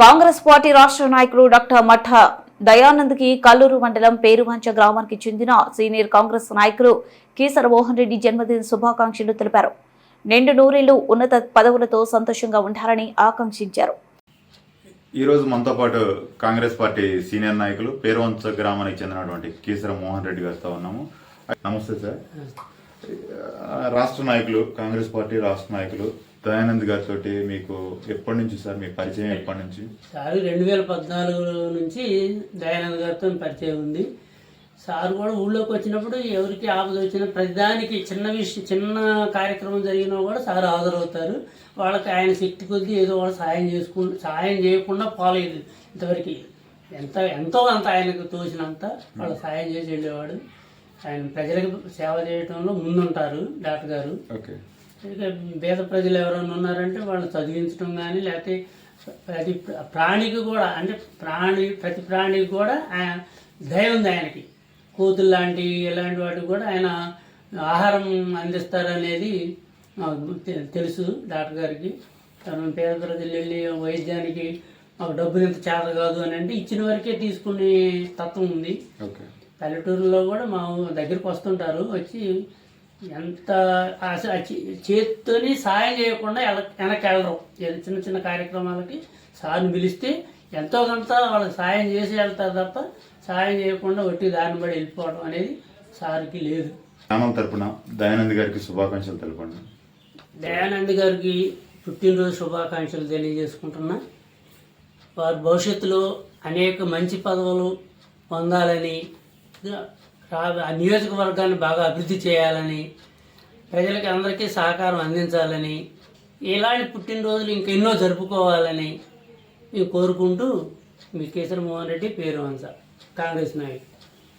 Congress party రాష్ట్ర నాయకుడు doctor Math దయానంద్కి Kalluru మండలం పేరువంచ గ్రామానికి చెందిన సీనియర్ కాంగ్రెస్ నాయకులు కీసర మోహన్ రెడ్డి జన్మదిన శుభాకాంక్షలు తెలిపారు. నిండు నూరేళ్ళు ఉన్నత పదవులతో సంతోషంగా ఉండాలని ఆకాంక్షించారు. ఈరోజు మనతో పాటు కాంగ్రెస్ పార్టీ సీనియర్ నాయకులు పేరువంచ గ్రామానికి చెందినటువంటి కీసర మోహన్ రెడ్డి గారితో ఉన్నాము. నమస్తే సార్. రాష్ట్ర నాయకులు కాంగ్రెస్ పార్టీ రాష్ట్ర నాయకులు దయానంద్ గారితో మీకు ఎప్పటి నుంచి సార్ మీ పరిచయం ఎప్పటి నుంచి? సార్ రెండు వేల పద్నాలుగు నుంచి దయానంద్ గారితో పరిచయం ఉంది. సార్ కూడా ఊళ్ళోకి వచ్చినప్పుడు ఎవరికి ఆపద వచ్చినా ప్రతిదానికి చిన్న విషయం చిన్న కార్యక్రమం జరిగినా కూడా సార్ హాజరవుతారు. వాళ్ళకి ఆయన శక్తి కొద్దీ ఏదో వాళ్ళు సాయం చేసుకు సాయం చేయకుండా పోలేదు ఇంతవరకు. ఎంత ఎంతో అంత ఆయనకు తోచినంత వాళ్ళు సాయం చేసి వెళ్ళేవాడు. ఆయన ప్రజలకు సేవ చేయడంలో ముందుంటారు డాక్టర్ గారు. ఓకే. పేద ప్రజలు ఎవరైనా ఉన్నారంటే వాళ్ళు చదివించడం కానీ లేకపోతే ప్రతి ప్రాణికి కూడా అంటే ప్రాణి ప్రతి ప్రాణికి కూడా ఆయన దయ ఉంది ఆయనకి. కోతులు లాంటి ఇలాంటి వాటికి కూడా ఆయన ఆహారం అందిస్తారనేది తెలుసు డాక్టర్ గారికి. తను పేద ప్రజలు వెళ్ళి వైద్యానికి మాకు డబ్బులు ఇంత చేత కాదు అని అంటే ఇచ్చిన వరకే తీసుకునే తత్వం ఉంది. పల్లెటూరులో కూడా మా దగ్గరికి వస్తుంటారు వచ్చి ఎంత చేత్తోని సాయం చేయకుండా వెన వెనక్కి వెళ్ళరు చిన్న చిన్న కార్యక్రమాలకి సార్ని పిలిస్తే ఎంతో కొంత వాళ్ళకి సాయం చేసి వెళ్తారు తప్ప సాయం చేయకుండా ఒట్టి దారిని పడి వెళ్ళిపోవడం అనేది సార్కి లేదు. గ్రామం తరపున దయానంద్ గారికి శుభాకాంక్షలు తెలపండి. దయానంద్ గారికి పుట్టినరోజు శుభాకాంక్షలు తెలియజేసుకుంటున్నా. వారు భవిష్యత్తులో అనేక మంచి పదవులు పొందాలని ఆ నియోజకవర్గాన్ని బాగా అభివృద్ధి చేయాలని ప్రజలకి అందరికీ సహకారం అందించాలని ఇలాంటి పుట్టినరోజులు ఇంకెన్నో జరుపుకోవాలని మేము కోరుకుంటూ మీ కేసరి మోహన్ రెడ్డి పేరు వంశ కాంగ్రెస్ నాయకుడు.